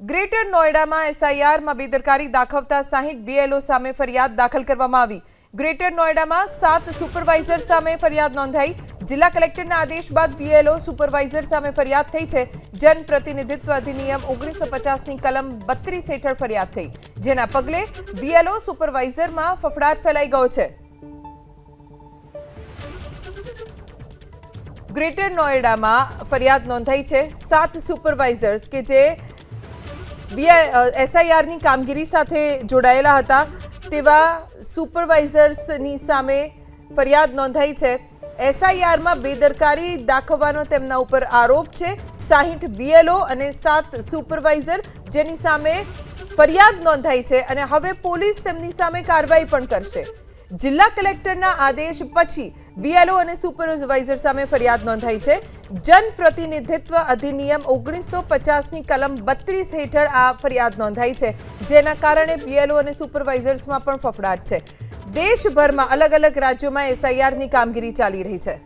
Greater નોઈડામાં એસઆઈઆરમાં બેદરકારી દાખવતા સાહીઠ BLO સામે ફરિયાદ દાખલ કરવામાં આવી. ગ્રેટર નોઈડામાં સાત સુપરવાઇઝર સામે ફરિયાદ નોંધાઈ. જિલ્લા કલેક્ટરના આદેશ બાદ બીએલઓ સુપરવાઇઝર સામે ફરિયાદ થઈ છે. જનપ્રતિનિધિત્વ અધિનિયમ ઓગણીસો પચાસની કલમ બત્રીસ હેઠળ ફરિયાદ થઈ. જેના પગલે બીએલઓ સુપરવાઇઝરમાં ફફડાટ ફેલાઈ ગયો છે. ગ્રેટર નોઈડામાં ફરિયાદ નોંધાઈ છે સાત સુપરવાઇઝર્સ કે જે એસઆઈઆરની કામગીરી સાથે જોડાયેલા હતા તેવા સુપરવાઇઝર્સની સામે ફરિયાદ નોંધાઈ છે. એસઆઈઆરમાં બેદરકારી દાખવવાનો તેમના ઉપર આરોપ છે. સાહીઠ બીએલઓ અને સાત સુપરવાઇઝર જેની સામે ફરિયાદ નોંધાઈ છે અને હવે પોલીસ તેમની સામે કાર્યવાહી પણ કરશે. જિલ્લા કલેક્ટરના આદેશ પછી બીએલઓ અને સુપરવાઇઝર સામે ફરિયાદ નોંધાઈ છે. જનપ્રતિનિધિત્વ અધિનિયમ ઓગણીસો પચાસની કલમ બત્રીસ હેઠળ આ ફરિયાદ નોંધાઈ છે, જેના કારણે બીએલઓ અને સુપરવાઇઝર્સમાં પણ ફફડાટ છે. દેશભરમાં અલગ અલગ રાજ્યોમાં એસઆઈઆરની કામગીરી ચાલી રહી છે.